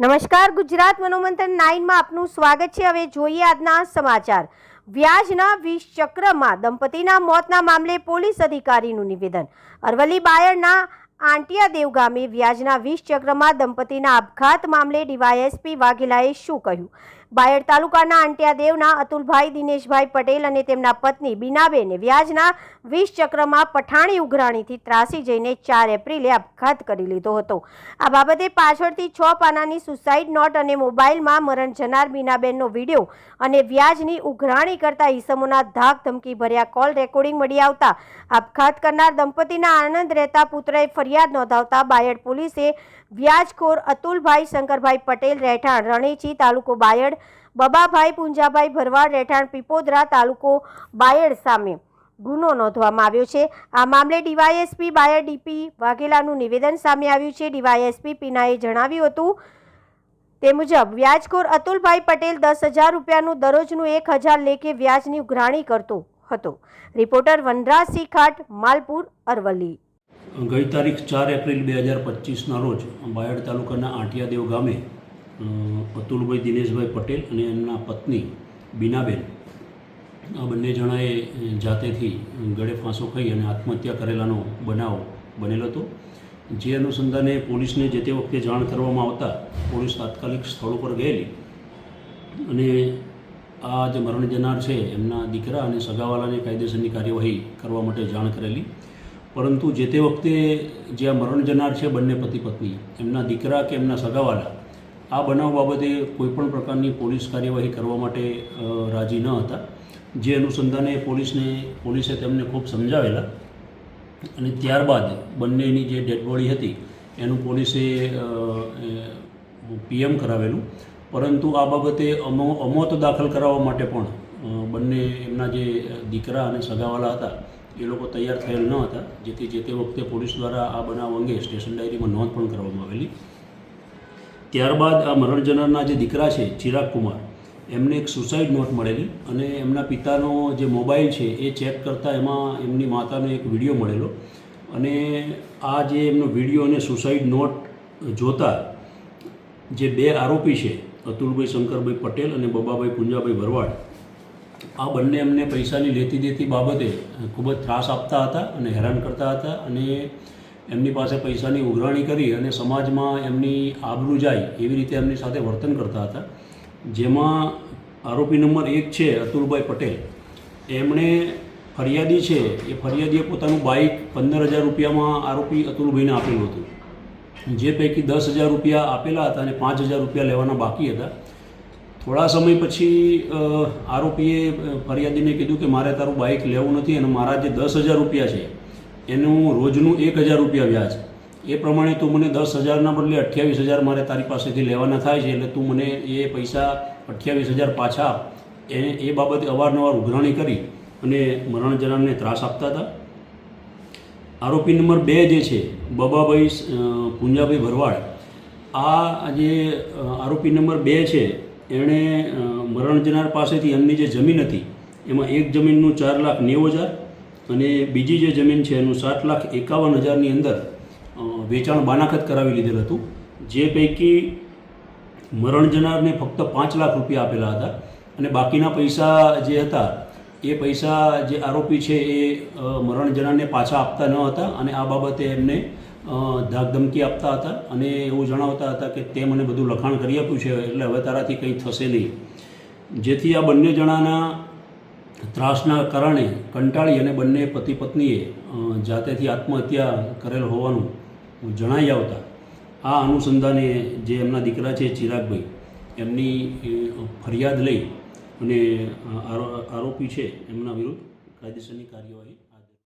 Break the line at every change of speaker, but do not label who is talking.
નમસ્કાર, ગુજરાત મનોમંથન નાઇનમાં આપનું સ્વાગત છે. હવે જોઈએ આજના સમાચાર. વ્યાજના વીસ ચક્રમાં દંપતીના મોતના મામલે પોલીસ અધિકારીનું નિવેદન. અરવલ્લી બાયડના આંટિયાદેવ ગામે વ્યાજના વીસ ચક્રમાં દંપતીના આપઘાત મામલે ડીવાયએસપી વાઘેલાએ શું કહ્યું? બાયડ તાલુકાના આંટિયાદેવના અતુલભાઈ દિનેશભાઈ પટેલ અને તેમના પત્ની બીનાબેને વ્યાજના વીસ ચક્રમાં પઠાણી ઉઘરાણીથી ત્રાસી જઈને ચાર એપ્રિલે આપઘાત કરી લીધો હતો. આ બાબતે પાછળથી છ પાનાની સુસાઇડ નોટ અને મોબાઈલમાં મરણ જનાર બીનાબેનનો વીડિયો અને વ્યાજની ઉઘરાણી કરતા ઈસમોના ધાક ધમકી ભર્યા કોલ રેકોર્ડિંગ મળી આવતા આપઘાત કરનાર દંપતીના આનંદ રહેતા પુત્રએ ફરિયાદ નોંધાવતા બાયડ પોલીસે વ્યાજખોર અતુલભાઈ શંકરભાઈ પટેલ રહેઠાણ રણેચી તાલુકો બાયડ બબાભાઈ, પુંજાભાઈ ભરવાડ, રહેઠાણ પીપોદરા તાલુકો બાયડ સામે ગુનો નોંધવામાં આવ્યો છે. આ મામલે ડીવાયએસપી બાયડ ડીપી વાઘેલાનું નિવેદન સામે આવ્યું છે. ડીવાયએસપી પીનાએ જણાવ્યું હતું તે મુજબ, વ્યાજખોર અતુલભાઈ પટેલ દસ હજાર રૂપિયાનું દરરોજનું એક હજાર લેખે વ્યાજની ઉઘરાણી કરતો હતો. રિપોર્ટર વનરાજસિંહ ખાટ, માલપુર, અરવલ્લી.
ગઈ તારીખ ચાર એપ્રિલ બે હજાર પચીસના રોજ બાયડ તાલુકાના આંટિયાદેવ ગામે અતુલભાઈ દિનેશભાઈ પટેલ અને એમના પત્ની બીનાબેન. આ બંને જણાએ જાતેથી ગળે ફાંસો ખાઈ અને આત્મહત્યા કરેલાનો બનાવ બનેલો હતો. જે અનુસંધાને પોલીસને જે તે વખતે જાણ કરવામાં આવતા પોલીસ તાત્કાલિક સ્થળ ઉપર ગયેલી અને આ જે મરણ જનાર છે, એમના દીકરા અને સગાવાલાને કાયદેસરની કાર્યવાહી કરવા માટે જાણ કરેલી. પરંતુ જે તે વખતે જે આ મરણ જનાર છે બંને પતિ પત્ની એમના દીકરા કે એમના સગાવાલા આ બનાવ બાબતે કોઈપણ પ્રકારની પોલીસ કાર્યવાહી કરવા માટે રાજી ન હતા. જે અનુસંધાને પોલીસને, પોલીસે તેમને ખૂબ સમજાવેલા અને ત્યારબાદ બંનેની જે ડેડ બોડી હતી, એનું પોલીસે પીએમ કરાવેલું. પરંતુ આ બાબતે અમો, અમોત દાખલ કરાવવા માટે પણ બંને એમના જે દીકરા અને સગાવાલા હતા, એ લોકો તૈયાર થયેલ ન હતા. જેથી જે તે વખતે પોલીસ દ્વારા આ બનાવ અંગે સ્ટેશન ડાયરીમાં નોંધ પણ કરવામાં આવેલી. ત્યારબાદ આ મરણ જનારના જે દીકરા છે, ચિરાગ કુમાર, એમને એક સુસાઇડ નોટ મળેલી અને એમના પિતાનો જે મોબાઈલ છે, એ ચેક કરતાં એમાં એમની માતાનો એક વીડિયો મળેલો. અને આ જે એમનો વીડિયો અને સુસાઇડ નોટ જોતા જે બે આરોપી છે, અતુલભાઈ શંકરભાઈ પટેલ અને બબાભાઈ પુંજાભાઈ ભરવાડ આ બંને એમને પૈસાની લેતી દેતી બાબતે ખૂબ જ ત્રાસ આપતા હતા અને હેરાન કરતા હતા અને એમની પાસે પૈસાની ઉઘરાણી કરી અને સમાજમાં એમની આબરૂ જાય એવી રીતે એમની સાથે વર્તન કરતા હતા. જેમાં આરોપી નંબર એક છે અતુલભાઈ પટેલ. એમણે ફરિયાદી છે, એ ફરિયાદીએ પોતાનું બાઇક પંદર હજાર રૂપિયામાં આરોપી અતુલભાઈને આપેલું હતું. જે પૈકી દસ હજાર રૂપિયા આપેલા હતા અને પાંચ હજાર રૂપિયા લેવાના બાકી હતા. થોડા સમય પછી આરોપીએ ફરિયાદીને કીધું કે મારે તારું બાઇક લેવું નથી અને મારા જે દસ હજાર રૂપિયા છે એનું રોજનું એક હજાર રૂપિયા વ્યાજ. એ પ્રમાણે તું મને દસ હજારના બદલે અઠ્યાવીસ હજાર મારે તારી પાસેથી લેવાના થાય છે, એટલે તું મને એ પૈસા અઠ્યાવીસ હજાર પાછા આપ. એને એ બાબતે અવારનવાર ઉઘરાણી કરી અને મરણ જરાને ત્રાસ આપતા હતા. આરોપી નંબર બે જે છે, બબાભાઈ પુંજાભાઈ ભરવાડ, આ જે આરોપી નંબર બે છે, એણે મરણ જનાર પાસેથી એમની જે જમીન હતી, એમાં એક જમીનનું ચાર લાખ નેવું હજાર અને બીજી જે જમીન છે એનું સાત લાખ એકાવન હજારની અંદર વેચાણ બાનાખત કરાવી લીધેલ હતું. જે પૈકી મરણ જનારને ફક્ત પાંચ લાખ રૂપિયા આપેલા હતા અને બાકીના પૈસા જે હતા, એ પૈસા જે આરોપી છે એ મરણ જનારને પાછા આપતા ન હતા અને આ બાબતે એમને ધાકધમકી આપતા હતા અને એવું જણાવતા હતા કે તે મને બધું લખાણ કરી આપ્યું છે એટલે હવે તારાથી કંઈ થશે નહીં. જેથી આ બંને જણાના ત્રાસના કારણે કંટાળી અને બંને પતિ પત્નીએ જાતેથી આત્મહત્યા કરેલ હોવાનું જણાઈ આવતા આ અનુસંધાને જે એમના દીકરા છે ચિરાગભાઈ, એમની ફરિયાદ લઈ અને આરોપી છે એમના વિરુદ્ધ કાયદેસરની કાર્યવાહી